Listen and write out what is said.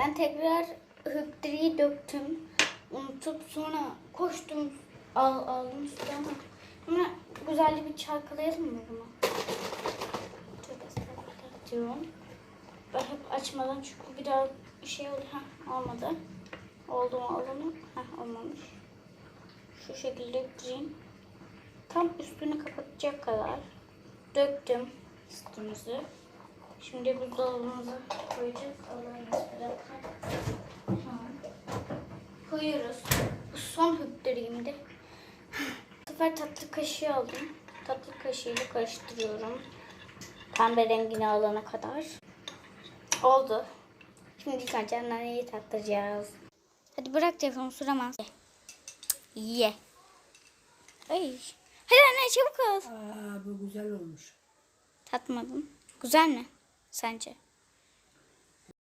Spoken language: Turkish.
Ben tekrar hüptriyi döktüm. Unutup sonra koştum. Al, aldım üstüne ama. Sonra güzelce bir çalkalayalım mı bunu? Çok diyorum. Ben hep açmadan çünkü bir daha şey oldu. Heh, olmadı. Oldu mu mu? Heh, olmamış. Şu şekilde dökeyim. Tam üstünü kapatacak kadar döktüm sütümüzü. Şimdi buzdolabımıza koyacağız. Allah'ın. Koyuyoruz. Bu son hüptürüğümde. Bu sefer tatlı kaşığı aldım. Tatlı kaşığıyla karıştırıyorum. Pembe rengini alana kadar. Oldu. Şimdi ilk önce naneyi tattıracağız. Hadi bırak telefonu suramaz. Ye. Ay. Hadi anne çabuk ol. Aa bu güzel olmuş. Tatmadım. Güzel mi? 三卷